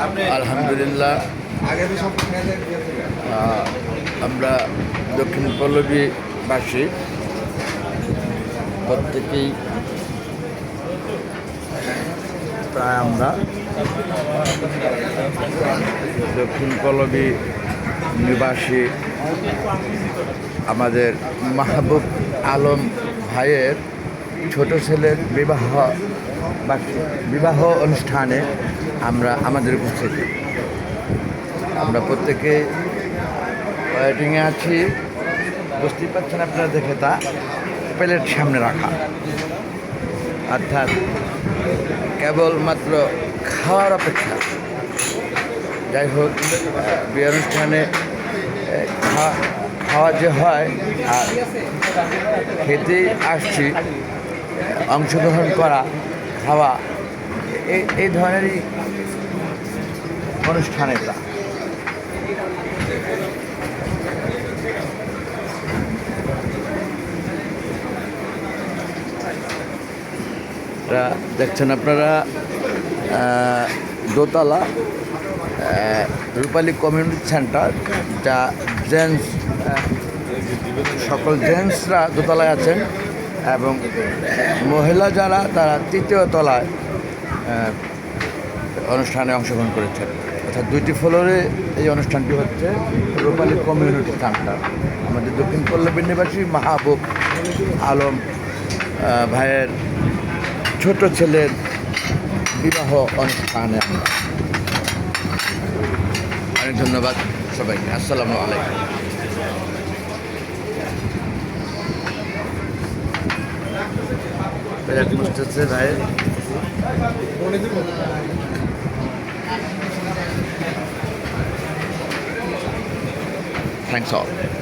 আলহামদুলিল্লাহ। আমরা দক্ষিণ পল্লবীবাসী প্রত্যেকেই প্রায় আমরা দক্ষিণ পল্লবী নিবাসী আমাদের মাহবুব আলম ভাইয়ের ছোট ছেলের বিবাহ বা বিবাহ অনুষ্ঠানে আমরা, আমাদের উপস্থিতি। আমরা প্রত্যেকে ওয়েটিংয়ে আছি। বুঝতেই পারছেন আপনারা দেখে তা। প্লেট সামনে রাখা। অর্থাৎ কেবলমাত্র খাওয়ার অপেক্ষা। যাই হোক, বিয়ে অনুষ্ঠানে খাওয়া যে হয়, আর খেতেই আসছি। অংশগ্রহণ করা, খাওয়া এই ধরনেরই অনুষ্ঠান এটা দেখছেন আপনারা দোতলা রূপালী কমিউনিটি সেন্টার, যা জেন্টস সকল জেন্টসরা দোতলায় আছেন, এবং মহিলা যারা, তারা তৃতীয় তলায় অনুষ্ঠানে অংশগ্রহণ করেছেন। অর্থাৎ দুইটি ফ্লোরে এই অনুষ্ঠানটি হচ্ছে রূপালী কমিউনিটি সেন্টার। আমাদের দক্ষিণ পল্লবী নিবাসী মাহবুব আলম ভাইয়ের ছোট ছেলের বিবাহ অনুষ্ঠানে আমরা অনেক ধন্যবাদ সবাইকে। আসসালামু আলাইকুম। প্লেট Thanks all.